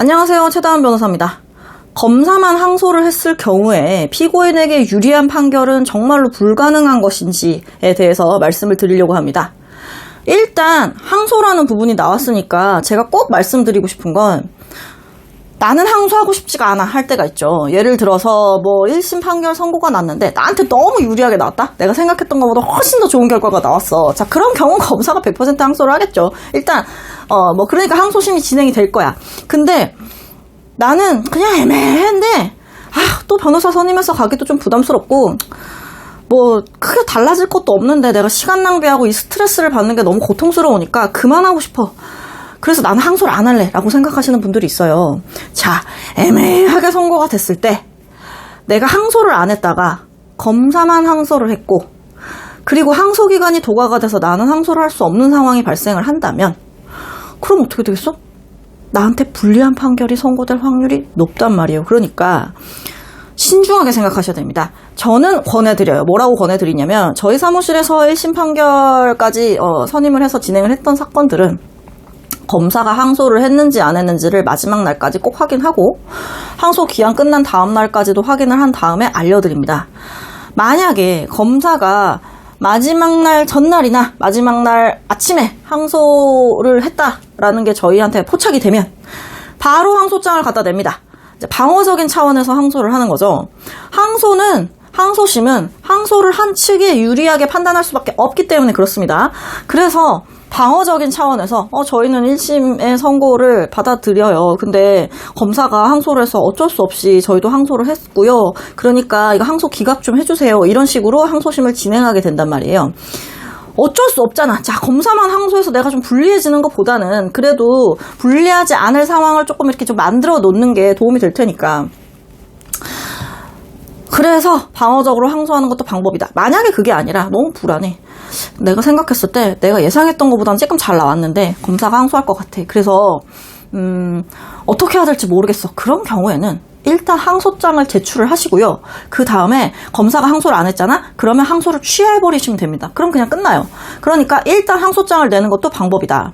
안녕하세요. 최다은 변호사입니다. 검사만 항소를 했을 경우에 피고인에게 유리한 판결은 정말로 불가능한 것인지에 대해서 말씀을 드리려고 합니다. 일단 항소라는 부분이 나왔으니까 제가 꼭 말씀드리고 싶은 건 나는 항소하고 싶지가 않아 할 때가 있죠. 예를 들어서 뭐 1심 판결 선고가 났는데 나한테 너무 유리하게 나왔다? 내가 생각했던 것보다 훨씬 더 좋은 결과가 나왔어. 자, 그런 경우 검사가 100% 항소를 하겠죠. 일단 어 뭐 그러니까 항소심이 진행이 될 거야. 근데 나는 그냥 애매한데 아, 또 변호사 선임해서 가기도 좀 부담스럽고 뭐 크게 달라질 것도 없는데 내가 시간 낭비하고 이 스트레스를 받는 게 너무 고통스러우니까 그만하고 싶어. 그래서 나는 항소를 안 할래 라고 생각하시는 분들이 있어요. 자, 애매하게 선고가 됐을 때 내가 항소를 안 했다가 검사만 항소를 했고 그리고 항소 기간이 도과가 돼서 나는 항소를 할 수 없는 상황이 발생을 한다면 그럼 어떻게 되겠어? 나한테 불리한 판결이 선고될 확률이 높단 말이에요. 그러니까 신중하게 생각하셔야 됩니다. 저는 권해드려요. 뭐라고 권해드리냐면 저희 사무실에서 1심 판결까지 어, 선임을 해서 진행을 했던 사건들은 검사가 항소를 했는지 안 했는지를 마지막 날까지 꼭 확인하고 항소 기한 끝난 다음 날까지도 확인을 한 다음에 알려드립니다. 만약에 검사가 마지막 날 전날이나 마지막 날 아침에 항소를 했다라는 게 저희한테 포착이 되면 바로 항소장을 갖다 냅니다. 방어적인 차원에서 항소를 하는 거죠. 항소는 항소심은 항소를 한 측에 유리하게 판단할 수밖에 없기 때문에 그렇습니다. 그래서 방어적인 차원에서 어 저희는 1심의 선고를 받아들여요. 근데 검사가 항소를 해서 어쩔 수 없이 저희도 항소를 했고요. 그러니까 이거 항소 기각 좀 해주세요. 이런 식으로 항소심을 진행하게 된단 말이에요. 어쩔 수 없잖아. 자, 검사만 항소해서 내가 좀 불리해지는 것보다는 그래도 불리하지 않을 상황을 조금 이렇게 좀 만들어 놓는 게 도움이 될 테니까. 그래서 방어적으로 항소하는 것도 방법이다. 만약에 그게 아니라 너무 불안해. 내가 생각했을 때 내가 예상했던 것보다는 조금 잘 나왔는데 검사가 항소할 것 같아. 그래서 음, 어떻게 해야 될지 모르겠어. 그런 경우에는 일단 항소장을 제출을 하시고요. 그 다음에 검사가 항소를 안 했잖아? 그러면 항소를 취하해버리시면 됩니다. 그럼 그냥 끝나요. 그러니까 일단 항소장을 내는 것도 방법이다.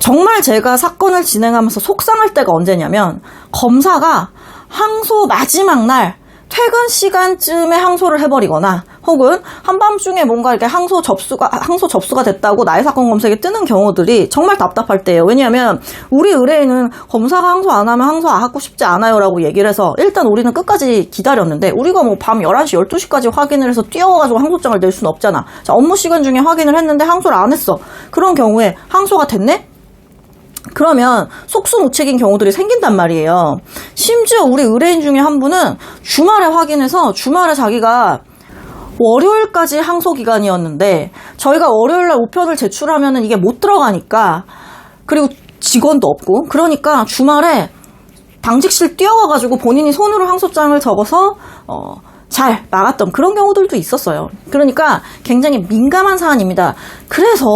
정말 제가 사건을 진행하면서 속상할 때가 언제냐면 검사가 항소 마지막 날 퇴근 시간쯤에 항소를 해버리거나 혹은 한밤중에 뭔가 이렇게 항소 접수가 항소 접수가 됐다고 나의 사건 검색에 뜨는 경우들이 정말 답답할 때예요. 왜냐하면 우리 의뢰인은 검사가 항소 안 하면 항소 안 하고 싶지 않아요라고 얘기를 해서 일단 우리는 끝까지 기다렸는데 우리가 뭐 밤 11시, 12시까지 확인을 해서 뛰어가지고 항소장을 낼 수는 없잖아. 자, 업무 시간 중에 확인을 했는데 항소를 안 했어. 그런 경우에 항소가 됐네? 그러면 속수무책인 경우들이 생긴단 말이에요. 심지어 우리 의뢰인 중에 한 분은 주말에 확인해서 주말에 자기가 월요일까지 항소 기간이었는데 저희가 월요일 날 우편을 제출하면은 이게 못 들어가니까 그리고 직원도 없고 그러니까 주말에 당직실 뛰어가가지고 본인이 손으로 항소장을 적어서 어, 잘 막았던 그런 경우들도 있었어요. 그러니까 굉장히 민감한 사안입니다. 그래서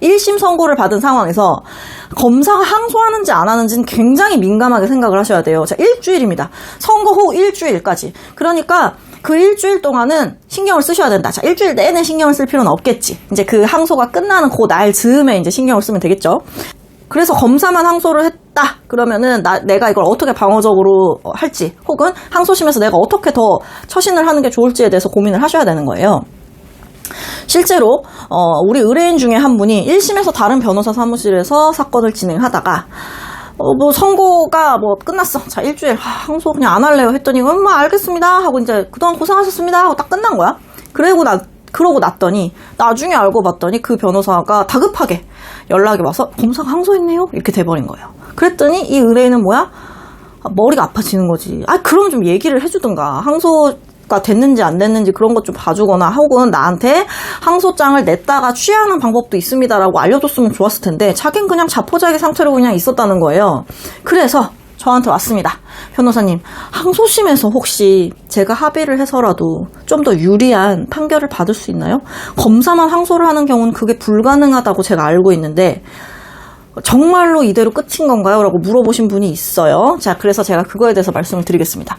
1심 선고를 받은 상황에서 검사가 항소하는지 안 하는지는 굉장히 민감하게 생각을 하셔야 돼요. 자, 일주일입니다. 선고 후 일주일까지. 그러니까 그 일주일 동안은 신경을 쓰셔야 된다. 자, 일주일 내내 신경을 쓸 필요는 없겠지. 이제 그 항소가 끝나는 그 날 즈음에 이제 신경을 쓰면 되겠죠. 그래서 검사만 항소를 했 다 그러면은 나, 내가 이걸 어떻게 방어적으로 할지 혹은 항소심에서 내가 어떻게 더 처신을 하는 게 좋을지에 대해서 고민을 하셔야 되는 거예요. 실제로 어, 우리 의뢰인 중에 한 분이 1심에서 다른 변호사 사무실에서 사건을 진행하다가 어, 뭐 선고가 뭐 끝났어. 자 일주일 아, 항소 그냥 안 할래요 했더니 음, 뭐 알겠습니다 하고 이제 그동안 고생하셨습니다 하고 딱 끝난 거야. 그리고 나 그러고 났더니 나중에 알고 봤더니 그 변호사가 다급하게 연락이 와서 검사가 항소했네요 이렇게 돼버린 거예요. 그랬더니 이 의뢰인은 뭐야? 아, 머리가 아파지는 거지. 아 그럼 좀 얘기를 해주든가 항소 가 됐는지 안 됐는지 그런 것 좀 봐주거나 혹은 나한테 항소장을 냈다가 취하는 방법도 있습니다라고 알려줬으면 좋았을 텐데 자긴 그냥 자포자기 상태로 그냥 있었다는 거예요. 그래서 저한테 왔습니다. 변호사님, 항소심에서 혹시 제가 합의를 해서라도 좀 더 유리한 판결을 받을 수 있나요? 검사만 항소를 하는 경우는 그게 불가능하다고 제가 알고 있는데, 정말로 이대로 끝인 건가요? 라고 물어보신 분이 있어요. 자, 그래서 제가 그거에 대해서 말씀을 드리겠습니다.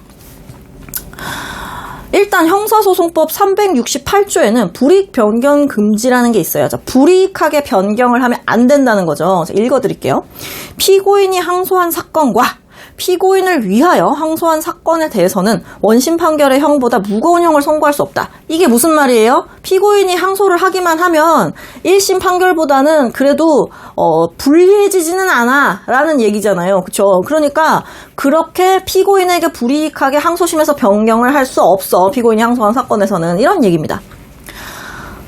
일단 형사소송법 368조에는 불이익 변경 금지라는 게 있어요. 자, 불이익하게 변경을 하면 안 된다는 거죠. 자, 읽어드릴게요. 피고인이 항소한 사건과 피고인을 위하여 항소한 사건에 대해서는 원심 판결의 형보다 무거운 형을 선고할 수 없다. 이게 무슨 말이에요? 피고인이 항소를 하기만 하면 1심 판결보다는 그래도 어, 불리해지지는 않아 라는 얘기잖아요. 그쵸? 그러니까 그렇게 피고인에게 불이익하게 항소심에서 변경을 할 수 없어. 피고인이 항소한 사건에서는 이런 얘기입니다.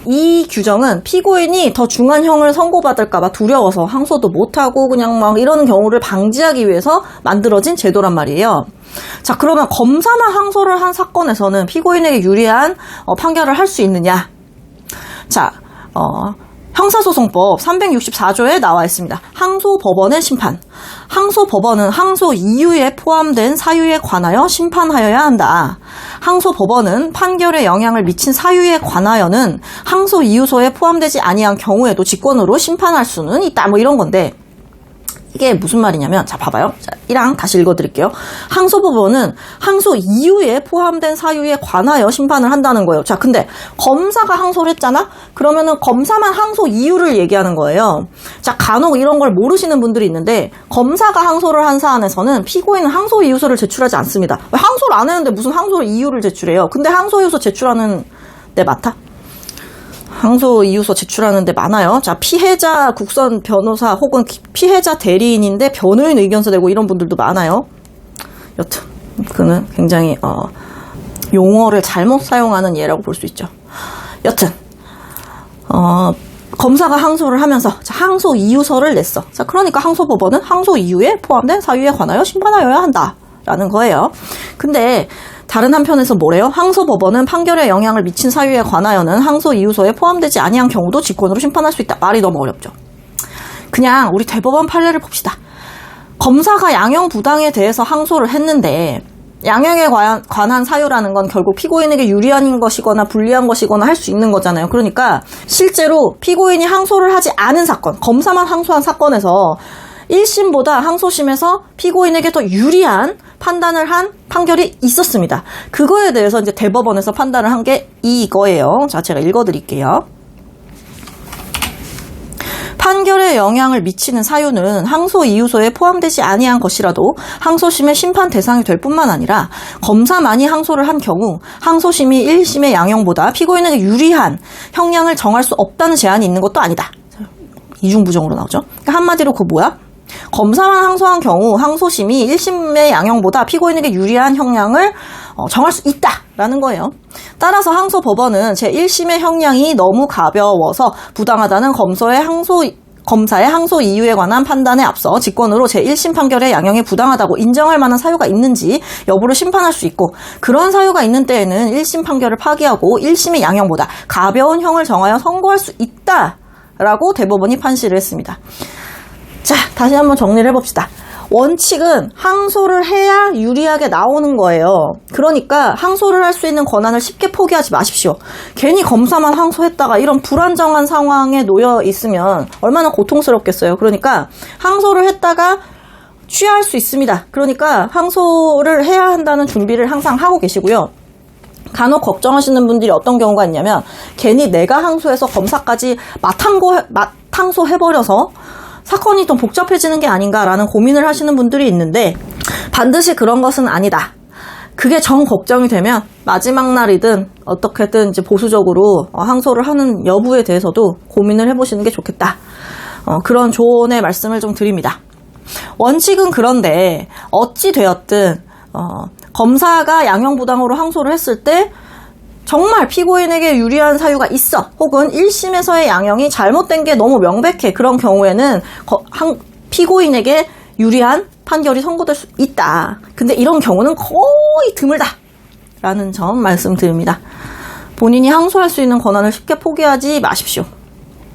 이 규정은 피고인이 더 중한 형을 선고받을까봐 두려워서 항소도 못하고 그냥 막 이런 경우를 방지하기 위해서 만들어진 제도란 말이에요. 자, 그러면 검사만 항소를 한 사건에서는 피고인에게 유리한 어, 판결을 할 수 있느냐? 자, 어, 형사소송법 364조에 나와 있습니다. 항소법원의 심판. 항소법원은 항소 이유에 포함된 사유에 관하여 심판하여야 한다. 항소법원은 판결에 영향을 미친 사유에 관하여는 항소 이유소에 포함되지 아니한 경우에도 직권으로 심판할 수는 있다. 뭐 이런 건데 이게 무슨 말이냐면 자 봐봐요. 자, 1항 다시 읽어드릴게요. 항소법원은 항소 이유에 포함된 사유에 관하여 심판을 한다는 거예요. 자 근데 검사가 항소를 했잖아? 그러면은 검사만 항소 이유를 얘기하는 거예요. 자 간혹 이런 걸 모르시는 분들이 있는데 검사가 항소를 한 사안에서는 피고인은 항소 이유서를 제출하지 않습니다. 왜 항소를 안 했는데 무슨 항소 이유를 제출해요? 근데 항소 이유서 제출하는 데 맡아? 항소 이유서 제출하는데 많아요. 자, 피해자 국선 변호사 혹은 기- 피해자 대리인인데 변호인 의견서 내고 이런 분들도 많아요. 여튼 그는 굉장히 어, 용어를 잘못 사용하는 예라고 볼 수 있죠. 여튼 어, 검사가 항소를 하면서 자, 항소 이유서를 냈어. 자, 그러니까 항소법원은 항소 이유에 포함된 사유에 관하여 심판하여야 한다 라는 거예요. 근데 다른 한편에서 뭐래요? 항소 법원은 판결에 영향을 미친 사유에 관하여는 항소 이유서에 포함되지 아니한 경우도 직권으로 심판할 수 있다. 말이 너무 어렵죠. 그냥 우리 대법원 판례를 봅시다. 검사가 양형 부당에 대해서 항소를 했는데 양형에 관- 관한 사유라는 건 결국 피고인에게 유리한 것이거나 불리한 것이거나 할 수 있는 거잖아요. 그러니까 실제로 피고인이 항소를 하지 않은 사건, 검사만 항소한 사건에서 1심보다 항소심에서 피고인에게 더 유리한 판단을 한 판결이 있었습니다. 그거에 대해서 이제 대법원에서 판단을 한 게 이거예요. 자, 제가 읽어드릴게요. 판결에 영향을 미치는 사유는 항소 이유서에 포함되지 아니한 것이라도 항소심의 심판 대상이 될 뿐만 아니라 검사만이 항소를 한 경우 항소심이 1심의 양형보다 피고인에게 유리한 형량을 정할 수 없다는 제한이 있는 것도 아니다. 이중부정으로 나오죠. 그러니까 한마디로 그 뭐야? 검사만 항소한 경우 항소심이 1심의 양형보다 피고인에게 유리한 형량을 어, 정할 수 있다라는 거예요. 따라서 항소 법원은 제1심의 형량이 너무 가벼워서 부당하다는 검사의 항소 검사의 항소 이유에 관한 판단에 앞서 직권으로 제1심 판결의 양형이 부당하다고 인정할 만한 사유가 있는지 여부를 심판할 수 있고 그런 사유가 있는 때에는 1심 판결을 파기하고 1심의 양형보다 가벼운 형을 정하여 선고할 수 있다라고 대법원이 판시를 했습니다. 자, 다시 한번 정리를 해봅시다. 원칙은 항소를 해야 유리하게 나오는 거예요. 그러니까 항소를 할 수 있는 권한을 쉽게 포기하지 마십시오. 괜히 검사만 항소했다가 이런 불안정한 상황에 놓여 있으면 얼마나 고통스럽겠어요. 그러니까 항소를 했다가 취할 수 있습니다. 그러니까 항소를 해야 한다는 준비를 항상 하고 계시고요. 간혹 걱정하시는 분들이 어떤 경우가 있냐면 괜히 내가 항소해서 검사까지 맞항고 맞항소 해버려서 사건이 좀 복잡해지는 게 아닌가라는 고민을 하시는 분들이 있는데 반드시 그런 것은 아니다. 그게 정 걱정이 되면 마지막 날이든 어떻게든 이제 보수적으로 어, 항소를 하는 여부에 대해서도 고민을 해보시는 게 좋겠다. 어, 그런 조언의 말씀을 좀 드립니다. 원칙은 그런데 어찌 되었든 어, 검사가 양형부당으로 항소를 했을 때 정말 피고인에게 유리한 사유가 있어. 혹은 1심에서의 양형이 잘못된 게 너무 명백해. 그런 경우에는 거- 한- 피고인에게 유리한 판결이 선고될 수 있다. 근데 이런 경우는 거의 드물다. 라는 점 말씀드립니다. 본인이 항소할 수 있는 권한을 쉽게 포기하지 마십시오